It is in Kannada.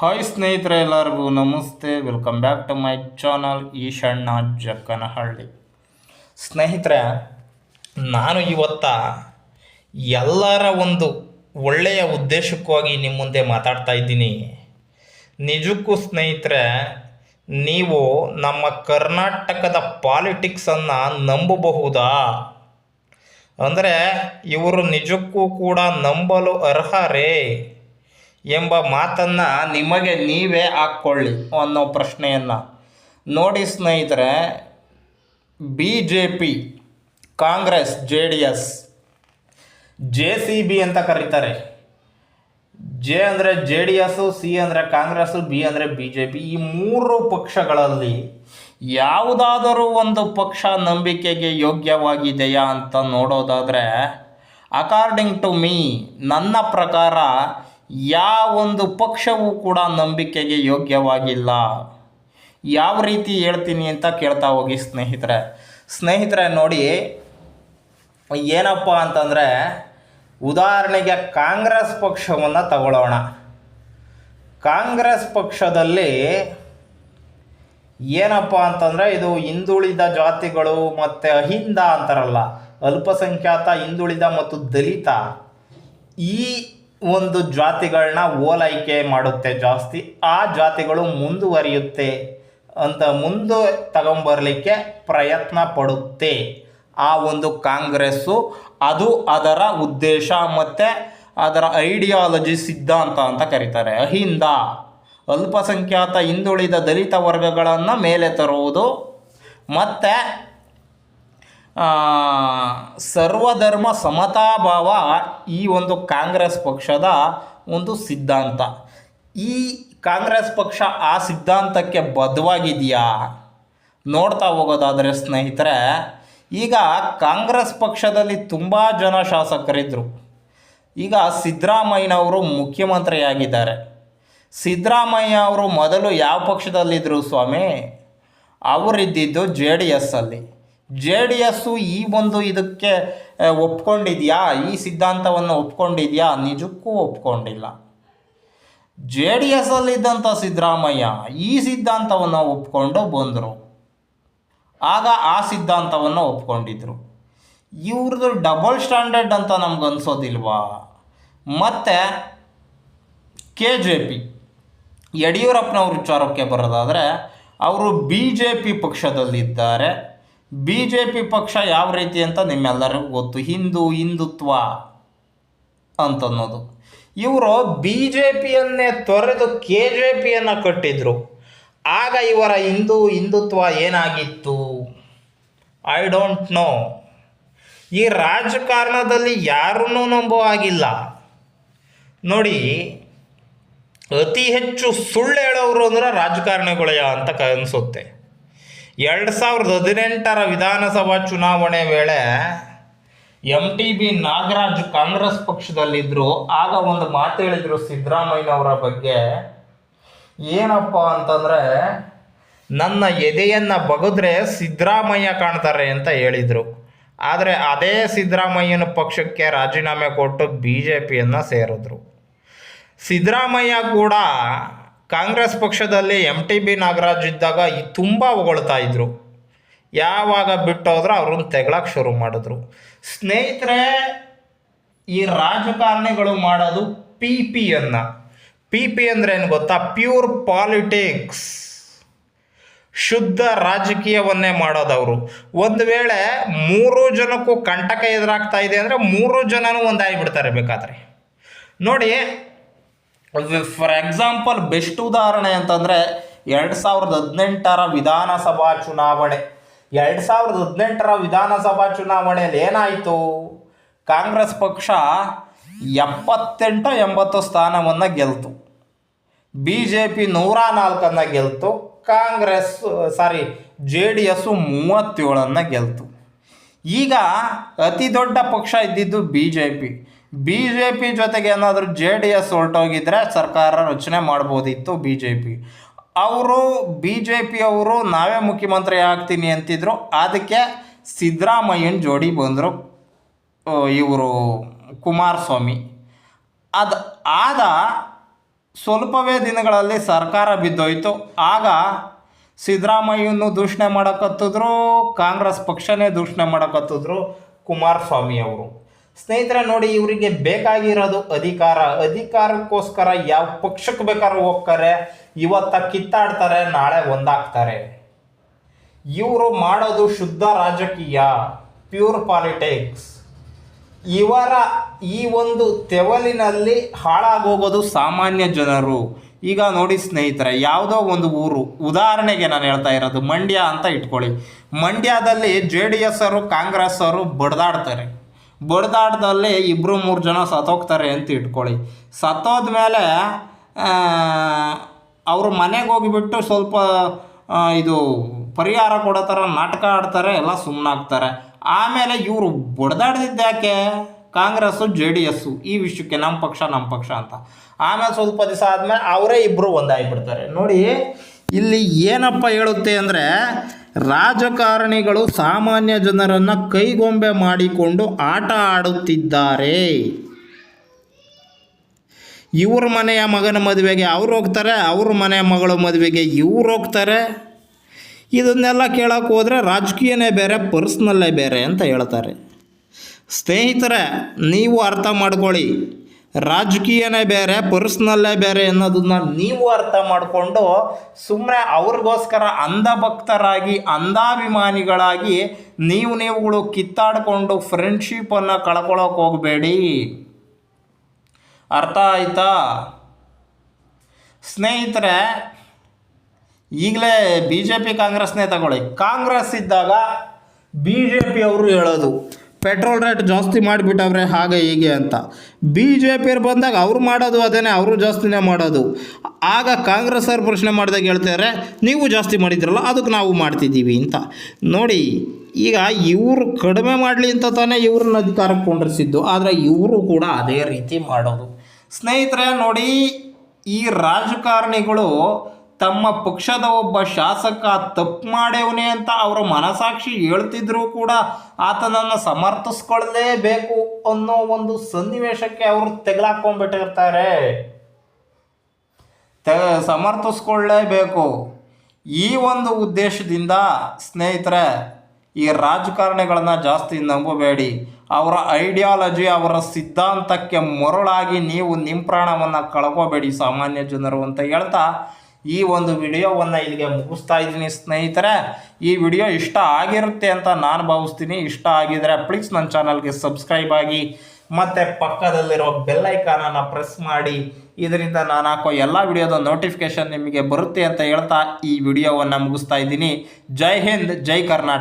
ಹಾಯ್ ಸ್ನೇಹಿತರೆ ಎಲ್ಲರಿಗೂ ನಮಸ್ತೆ. Welcome back to my channel Eshanna Jakkanahalli. ಸ್ನೇಹಿತರೆ, ನಾನು ಇವತ್ತ ಎಲ್ಲರ ಒಂದು ಒಳ್ಳೆಯ ಉದ್ದೇಶಕ್ಕಾಗಿ ನಿಮ್ಮ ಮುಂದೆ ಮಾತಾಡ್ತಾ ಇದ್ದೀನಿ. ನಿಜಕ್ಕೂ ಸ್ನೇಹಿತರೆ, ನೀವು ನಮ್ಮ ಕರ್ನಾಟಕದ ಪಾಲಿಟಿಕ್ಸನ್ನು ನಂಬಬಹುದಾ? ಅಂದರೆ ಇವರು ನಿಜಕ್ಕೂ ಕೂಡ ನಂಬಲು ಅರ್ಹರೇ? ಎಂಬ ಮಾತನ್ನು ನಿಮಗೆ ನೀವೇ ಹಾಕ್ಕೊಳ್ಳಿ ಅನ್ನೋ ಪ್ರಶ್ನೆಯನ್ನು. ನೋಡಿ ಸ್ನೇಹಿತರೆ B J P Congress, J D S, J C B ಅಂತ ಕರೀತಾರೆ. ಜೆ ಅಂದರೆ ಜೆ ಡಿ ಎಸ್ಸು, ಸಿ ಅಂದರೆ ಕಾಂಗ್ರೆಸ್ಸು, ಬಿ ಅಂದರೆ ಬಿ ಜೆ ಪಿ ಈ ಮೂರು ಪಕ್ಷಗಳಲ್ಲಿ ಯಾವುದಾದರೂ ಒಂದು ಪಕ್ಷ ನಂಬಿಕೆಗೆ ಯೋಗ್ಯವಾಗಿದೆಯಾ ಅಂತ ನೋಡೋದಾದರೆ ಅಕಾರ್ಡಿಂಗ್ ಟು ಮೀ ನನ್ನ ಪ್ರಕಾರ ಯಾವೊಂದು ಪಕ್ಷವೂ ಕೂಡ ನಂಬಿಕೆಗೆ ಯೋಗ್ಯವಾಗಿಲ್ಲ. ಯಾವ ರೀತಿ ಹೇಳ್ತೀನಿ ಅಂತ ಕೇಳ್ತಾ ಹೋಗಿ ಸ್ನೇಹಿತರೆ. ಸ್ನೇಹಿತರೆ ನೋಡಿ, ಏನಪ್ಪ ಅಂತಂದರೆ, ಉದಾಹರಣೆಗೆ ಕಾಂಗ್ರೆಸ್ ಪಕ್ಷವನ್ನು ತಗೊಳ್ಳೋಣ. ಕಾಂಗ್ರೆಸ್ ಪಕ್ಷದಲ್ಲಿ ಏನಪ್ಪ ಅಂತಂದರೆ, ಇದು ಹಿಂದುಳಿದ ಜಾತಿಗಳು ಮತ್ತು ಅಹಿಂದ ಅಂತಾರಲ್ಲ, ಅಲ್ಪಸಂಖ್ಯಾತ, ಹಿಂದುಳಿದ ಮತ್ತು ದಲಿತ, ಈ ಒಂದು ಜಾತಿಗಳನ್ನ ಓಲೈಕೆ ಮಾಡುತ್ತೆ ಜಾಸ್ತಿ. ಆ ಜಾತಿಗಳು ಮುಂದುವರಿಯುತ್ತೆ ಅಂತ ಮುಂದೆ ತಗೊಂಬರಲಿಕ್ಕೆ ಪ್ರಯತ್ನ ಪಡುತ್ತೆ. ಆ ಒಂದು ಕಾಂಗ್ರೆಸ್ಸು ಅದು ಅದರ ಉದ್ದೇಶ ಮತ್ತು ಅದರ ಐಡಿಯಾಲಜಿ ಸಿದ್ಧಾಂತ ಅಂತ ಕರೀತಾರೆ. ಅಹಿಂದ, ಅಲ್ಪಸಂಖ್ಯಾತ ಹಿಂದುಳಿದ ದಲಿತ ವರ್ಗಗಳನ್ನು ಮೇಲೆ ತರುವುದು ಮತ್ತು ಸರ್ವಧರ್ಮ ಸಮತಾಭಾವ ಈ ಒಂದು ಕಾಂಗ್ರೆಸ್ ಪಕ್ಷದ ಒಂದು ಸಿದ್ಧಾಂತ. ಈ ಕಾಂಗ್ರೆಸ್ ಪಕ್ಷ ಆ ಸಿದ್ಧಾಂತಕ್ಕೆ ಬದ್ಧವಾಗಿದೆಯಾ? ನೋಡ್ತಾ ಹೋಗೋದಾದರೆ ಸ್ನೇಹಿತರೆ, ಈಗ ಕಾಂಗ್ರೆಸ್ ಪಕ್ಷದಲ್ಲಿ ತುಂಬ ಜನ ಶಾಸಕರಿದ್ದರು ಈಗ ಸಿದ್ದರಾಮಯ್ಯನವರು ಮುಖ್ಯಮಂತ್ರಿಯಾಗಿದ್ದಾರೆ. ಸಿದ್ದರಾಮಯ್ಯ ಅವರು ಮೊದಲು ಯಾವ ಪಕ್ಷದಲ್ಲಿದ್ದರು ಸ್ವಾಮಿ? ಅವರಿದ್ದಿದ್ದು ಜೆ ಡಿ ಎಸ್ಸಲ್ಲಿ ಜೆ ಡಿ ಎಸ್ಸು ಈ ಒಂದು ಇದಕ್ಕೆ ಒಪ್ಕೊಂಡಿದೆಯಾ? ಈ ಸಿದ್ಧಾಂತವನ್ನು ಒಪ್ಕೊಂಡಿದ್ಯಾ? ನಿಜಕ್ಕೂ ಒಪ್ಕೊಂಡಿಲ್ಲ. ಜೆ ಡಿ ಎಸ್ಸಲ್ಲಿದ್ದಂಥ ಸಿದ್ದರಾಮಯ್ಯ ಈ ಸಿದ್ಧಾಂತವನ್ನು ಒಪ್ಕೊಂಡು ಬಂದರು. ಆಗ ಆ ಸಿದ್ಧಾಂತವನ್ನು ಒಪ್ಕೊಂಡಿದ್ರು. ಇವ್ರದ್ದು ಡಬಲ್ ಸ್ಟ್ಯಾಂಡರ್ಡ್ ಅಂತ ನಮ್ಗೆ ಅನ್ಸೋದಿಲ್ವಾ? ಮತ್ತು ಕೆ ಜೆ ಪಿ ಯಡಿಯೂರಪ್ಪನವ್ರ ವಿಚಾರಕ್ಕೆ ಬರೋದಾದರೆ, ಅವರು ಬಿ ಜೆ ಪಿ ಪಕ್ಷದಲ್ಲಿದ್ದಾರೆ. ಬಿ ಜೆ ಪಿ ಪಕ್ಷ ಯಾವ ರೀತಿ ಅಂತ ನಿಮ್ಮೆಲ್ಲರಿಗೂ ಗೊತ್ತು. ಹಿಂದೂ, ಹಿಂದುತ್ವ ಅಂತನ್ನೋದು. ಇವರು ಬಿ ಜೆ ಪಿಯನ್ನೇ ತೊರೆದು ಕೆ ಜೆ ಪಿಯನ್ನು ಕಟ್ಟಿದ್ರು. ಆಗ ಇವರ ಹಿಂದೂ, ಹಿಂದುತ್ವ ಏನಾಗಿತ್ತು? ಐ ಡೋಂಟ್ ನೋ ಈ ರಾಜಕಾರಣದಲ್ಲಿ ಯಾರನ್ನೂ ನಂಬೋ ಆಗಿಲ್ಲ ನೋಡಿ, ಅತಿ ಹೆಚ್ಚು ಸುಳ್ಳು ಹೇಳೋರು ಅಂದ್ರೆ ರಾಜಕಾರಣಿಗಳಯ್ಯ ಅಂತ ಅನಿಸುತ್ತೆ ಎರಡು ಸಾವಿರದ ಹದಿನೆಂಟರ ವಿಧಾನಸಭಾ ಚುನಾವಣೆ ವೇಳೆ M T B Nagaraj Congress ಪಕ್ಷದಲ್ಲಿದ್ದರು ಆಗ ಒಂದು ಮಾತು ಹೇಳಿದರು ಸಿದ್ದರಾಮಯ್ಯನವರ ಬಗ್ಗೆ. ಏನಪ್ಪ ಅಂತಂದರೆ, ನನ್ನ ಎದೆಯನ್ನು ಬಗದ್ರೆ ಸಿದ್ದರಾಮಯ್ಯ ಕಾಣ್ತಾರೆ ಅಂತ ಹೇಳಿದರು. ಆದರೆ ಅದೇ ಸಿದ್ದರಾಮಯ್ಯನ ಪಕ್ಷಕ್ಕೆ ರಾಜೀನಾಮೆ ಕೊಟ್ಟು ಬಿ ಜೆ ಪಿಯನ್ನು ಸೇರಿದ್ರು. ಸಿದ್ದರಾಮಯ್ಯ ಕೂಡ ಕಾಂಗ್ರೆಸ್ ಪಕ್ಷದಲ್ಲಿ ಎಂ ಟಿ ಬಿ ನಾಗರಾಜ್ ಇದ್ದಾಗ ತುಂಬ ಹೊಗಳ್ತಾ ಇದ್ರು. ಯಾವಾಗ ಬಿಟ್ಟೋದ್ರೆ ಅವ್ರನ್ನ ತೆಗಳಕ್ಕೆ ಶುರು ಮಾಡಿದ್ರು. ಸ್ನೇಹಿತರೆ, ಈ ರಾಜಕಾರಣಿಗಳು ಮಾಡೋದು ಪಿ ಪಿಯನ್ನು ಪಿ ಪಿ ಅಂದರೆ ಏನು ಗೊತ್ತಾ? ಪ್ಯೂರ್ ಪಾಲಿಟಿಕ್ಸ್ ಶುದ್ಧ ರಾಜಕೀಯವನ್ನೇ ಮಾಡೋದವರು ಒಂದು ವೇಳೆ ಮೂರು ಜನಕ್ಕೂ ಕಂಟಕ ಎದುರಾಗ್ತಾ ಇದೆ ಅಂದರೆ ಮೂರು ಜನನೂ ಒಂದಾಗಿಬಿಡ್ತಾರೆ ಬೇಕಾದರೆ. ನೋಡಿ ಫಾರ್ ಎಕ್ಸಾಂಪಲ್ ಬೆಸ್ಟ್ ಉದಾಹರಣೆ ಅಂತಂದರೆ ಎರಡು ಸಾವಿರದ ಹದಿನೆಂಟರ ವಿಧಾನಸಭಾ ಚುನಾವಣೆ. ಎರಡು ಸಾವಿರದ ಹದಿನೆಂಟರ ವಿಧಾನಸಭಾ ಚುನಾವಣೆಯಲ್ಲಿ ಏನಾಯಿತು? ಕಾಂಗ್ರೆಸ್ ಪಕ್ಷ ಎಪ್ಪತ್ತೆಂಟು ಎಂಬತ್ತು ಸ್ಥಾನವನ್ನು ಗೆಲ್ತು. ಬಿ ಜೆ ಪಿ ನೂರ ನಾಲ್ಕನ್ನು ಗೆಲ್ತು. Congress sorry J D S ಮೂವತ್ತೇಳನ್ನು ಗೆಲ್ತು. ಈಗ ಅತಿ ದೊಡ್ಡ ಪಕ್ಷ ಇದ್ದಿದ್ದು B J P B J P ಜೊತೆಗೆ ಏನಾದರೂ ಜೆ ಡಿ ಎಸ್ ಹೊರಟೋಗಿದ್ರೆ ಸರ್ಕಾರ ರಚನೆ ಮಾಡ್ಬೋದಿತ್ತು ಬಿ ಜೆ ಪಿ ಅವರು ಬಿ ಜೆ ಪಿಯವರು ನಾವೇ ಮುಖ್ಯಮಂತ್ರಿ ಆಗ್ತೀನಿ ಅಂತಿದ್ರು. ಅದಕ್ಕೆ ಸಿದ್ದರಾಮಯ್ಯನ ಜೋಡಿ ಬಂದರು ಇವರು ಕುಮಾರಸ್ವಾಮಿ. ಅದು, ಆದ ಸ್ವಲ್ಪವೇ ದಿನಗಳಲ್ಲಿ ಸರ್ಕಾರ ಬಿದ್ದೋಯ್ತು. ಆಗ ಸಿದ್ದರಾಮಯ್ಯನ್ನು ದೂಷಣೆ ಮಾಡೋಕತ್ತಿದ್ರು, ಕಾಂಗ್ರೆಸ್ ಪಕ್ಷನೇ ದೂಷಣೆ ಮಾಡೋಕತ್ತಿದ್ರು ಕುಮಾರಸ್ವಾಮಿ ಅವರು. ಸ್ನೇಹಿತರೆ, ನೋಡಿ, ಇವರಿಗೆ ಬೇಕಾಗಿರೋದು ಅಧಿಕಾರ. ಅಧಿಕಾರಕ್ಕೋಸ್ಕರ ಯಾವ ಪಕ್ಷಕ್ಕೆ ಬೇಕಾದ್ರೂ ಹೋಗ್ತಾರೆ, ಇವತ್ತ ಕಿತ್ತಾಡ್ತಾರೆ, ನಾಳೆ ಒಂದಾಗ್ತಾರೆ. ಇವರು ಮಾಡೋದು ಶುದ್ಧ ರಾಜಕೀಯ, ಪ್ಯೂರ್ ಪಾಲಿಟಿಕ್ಸ್. ಇವರ ಈ ಒಂದು ತೆವಲಿನಲ್ಲಿ ಹಾಳಾಗೋಗೋದು ಸಾಮಾನ್ಯ ಜನರು. ಈಗ ನೋಡಿ, ಸ್ನೇಹಿತರೆ, ಯಾವುದೋ ಒಂದು ಊರು, ಉದಾಹರಣೆಗೆ ನಾನು ಹೇಳ್ತಾ ಇರೋದು ಮಂಡ್ಯ ಅಂತ ಇಟ್ಕೊಳ್ಳಿ. ಮಂಡ್ಯದಲ್ಲಿ ಜೆ ಡಿ ಎಸ್ ಅವರು, ಕಾಂಗ್ರೆಸ್ ಅವರು ಬಡ್ದಾಡ್ತಾರೆ. ಬಡ್ದಾಡ್ದಲ್ಲಿ ಇಬ್ಬರು ಮೂರು ಜನ ಸತ್ತೋಗ್ತಾರೆ ಅಂತ ಇಟ್ಕೊಳ್ಳಿ. ಸತ್ತೋದ ಮೇಲೆ ಅವರು ಮನೆಗೆ ಹೋಗಿಬಿಟ್ಟು ಸ್ವಲ್ಪ ಇದು ಪರಿಹಾರ ಕೊಡೋ ಥರ ನಾಟಕ ಆಡ್ತಾರೆ, ಎಲ್ಲ ಸುಮ್ಮನಾಗ್ತಾರೆ ಆಮೇಲೆ ಇವರು ಬಡ್ದಾಡ್ದಿದ್ದ್ಯಾಕೆ ಕಾಂಗ್ರೆಸ್ಸು, ಜೆ ಡಿ ಎಸ್ಸು, ಈ ವಿಷಯಕ್ಕೆ ನಮ್ಮ ಪಕ್ಷ ನಮ್ಮ ಪಕ್ಷ ಅಂತ. ಆಮೇಲೆ ಸ್ವಲ್ಪ ದಿವಸ ಆದಮೇಲೆ ಅವರೇ ಇಬ್ಬರು ಒಂದಾಗಿಬಿಡ್ತಾರೆ. ನೋಡಿ, ಇಲ್ಲಿ ಏನಪ್ಪ ಹೇಳುತ್ತೆ ಅಂದರೆ ರಾಜಕಾರಣಿಗಳು ಸಾಮಾನ್ಯ ಜನರನ್ನು ಕೈಗೊಂಬೆ ಮಾಡಿಕೊಂಡು ಆಟ ಆಡುತ್ತಿದ್ದಾರೆ. ಇವ್ರ ಮನೆಯ ಮಗನ ಮದುವೆಗೆ ಅವ್ರು ಹೋಗ್ತಾರೆ, ಅವ್ರ ಮನೆಯ ಮಗಳ ಮದುವೆಗೆ ಇವ್ರು ಹೋಗ್ತಾರೆ. ಇದನ್ನೆಲ್ಲ ಕೇಳೋಕೆ ಹೋದರೆ ರಾಜಕೀಯನೇ ಬೇರೆ ಪರ್ಸ್ನಲ್ಲೇ ಬೇರೆ ಅಂತ ಹೇಳ್ತಾರೆ. ಸ್ನೇಹಿತರೆ, ನೀವು ಅರ್ಥ ಮಾಡ್ಕೊಳ್ಳಿ ರಾಜಕೀಯನೇ ಬೇರೆ ಪರ್ಸ್ನಲ್ಲೇ ಬೇರೆ ಅನ್ನೋದನ್ನ ನೀವು ಅರ್ಥ ಮಾಡಿಕೊಂಡು ಸುಮ್ಮನೆ ಅವ್ರಿಗೋಸ್ಕರ ಅಂಧಭಕ್ತರಾಗಿ, ಅಂಧಾಭಿಮಾನಿಗಳಾಗಿ ನೀವು ನೀವುಗಳು ಕಿತ್ತಾಡಿಕೊಂಡು ಫ್ರೆಂಡ್ಶಿಪ್ಪನ್ನು ಕಳ್ಕೊಳ್ಳೋಕೆ ಹೋಗಬೇಡಿ. ಅರ್ಥ ಆಯ್ತಾ? ಸ್ನೇಹಿತರೆ, ಈಗಲೇ ಬಿ ಜೆ ಪಿ ಕಾಂಗ್ರೆಸ್ನೇ ತಗೊಳ್ಳಿ. ಕಾಂಗ್ರೆಸ್ ಇದ್ದಾಗ ಬಿ ಜೆ ಪಿ ಅವರು ಹೇಳೋದು ಪೆಟ್ರೋಲ್ ರೇಟ್ ಜಾಸ್ತಿ ಮಾಡಿಬಿಟ್ಟವ್ರೆ ಹಾಗೆ ಹೀಗೆ ಅಂತ. ಬಿ ಜೆ ಪಿಯರು ಬಂದಾಗ ಅವ್ರು ಮಾಡೋದು ಅದೇನೆ, ಅವರು ಜಾಸ್ತಿನೇ ಮಾಡೋದು. ಆಗ ಕಾಂಗ್ರೆಸ್ ಅವ್ರು ಪ್ರಶ್ನೆ ಮಾಡಿದಾಗ ಹೇಳ್ತಾರೆ ನೀವು ಜಾಸ್ತಿ ಮಾಡಿದ್ರಲ್ಲ, ಅದಕ್ಕೆ ನಾವು ಮಾಡ್ತಿದ್ದೀವಿ ಅಂತ. ನೋಡಿ, ಈಗ ಇವರು ಕಡಿಮೆ ಮಾಡಲಿ ಅಂತ ತಾನೇ ಇವ್ರನ್ನ ಅಧಿಕಾರಕ್ಕೆ ಕೊಂಡಿಸಿದ್ದು ಆದರೆ ಇವರು ಕೂಡ ಅದೇ ರೀತಿ ಮಾಡೋದು. ಸ್ನೇಹಿತರೆ, ನೋಡಿ, ಈ ರಾಜಕಾರಣಿಗಳು ತಮ್ಮ ಪಕ್ಷದ ಒಬ್ಬ ಶಾಸಕ ತಪ್ಪು ಮಾಡ್ಯವನೇ ಅಂತ ಅವರ ಮನಸಾಕ್ಷಿ ಹೇಳ್ತಿದ್ರು ಕೂಡ ಆತನನ್ನು ಸಮರ್ಥಿಸ್ಕೊಳ್ಳಲೇಬೇಕು ಅನ್ನೋ ಒಂದು ಸನ್ನಿವೇಶಕ್ಕೆ ಅವರು ತೆಗ್ಲಾಕೊಂಡ್ಬಿಟ್ಟಿರ್ತಾರೆ. ಸಮರ್ಥಿಸ್ಕೊಳ್ಳೇಬೇಕು ಈ ಒಂದು ಉದ್ದೇಶದಿಂದ ಸ್ನೇಹಿತರೆ, ಈ ರಾಜಕಾರಣಿಗಳನ್ನ ಜಾಸ್ತಿ ನಂಬಬೇಡಿ. ಅವರ ಐಡಿಯಾಲಜಿ, ಅವರ ಸಿದ್ಧಾಂತಕ್ಕೆ ಮರಳಾಗಿ ನೀವು ನಿಮ್ಮ ಪ್ರಾಣವನ್ನು ಕಳ್ಕೋಬೇಡಿ ಸಾಮಾನ್ಯ ಜನರು ಅಂತ ಹೇಳ್ತಾ ಈ ಒಂದು ವಿಡಿಯೋವನ್ನು ಇಲ್ಲಿಗೆ ಮುಗಿಸ್ತಾ ಇದ್ದೀನಿ ಸ್ನೇಹಿತರೆ. ಈ ವಿಡಿಯೋ ಇಷ್ಟ ಆಗಿರುತ್ತೆ ಅಂತ ನಾನು ಭಾವಿಸ್ತೀನಿ. ಇಷ್ಟ ಆಗಿದರೆ ಪ್ಲೀಸ್ ನನ್ನ ಚಾನಲ್ಗೆ ಸಬ್ಸ್ಕ್ರೈಬ್ ಆಗಿ, ಮತ್ತು ಪಕ್ಕದಲ್ಲಿರೋ ಬೆಲ್ಲೈಕಾನನ್ನು ಪ್ರೆಸ್ ಮಾಡಿ. ಇದರಿಂದ ನಾನು ಹಾಕೋ ಎಲ್ಲ ವಿಡಿಯೋದ ನೋಟಿಫಿಕೇಷನ್ ನಿಮಗೆ ಬರುತ್ತೆ ಅಂತ ಹೇಳ್ತಾ ಈ ವಿಡಿಯೋವನ್ನು ಮುಗಿಸ್ತಾ ಇದ್ದೀನಿ. ಜೈ ಹಿಂದ್, ಜೈ ಕರ್ನಾಟಕ.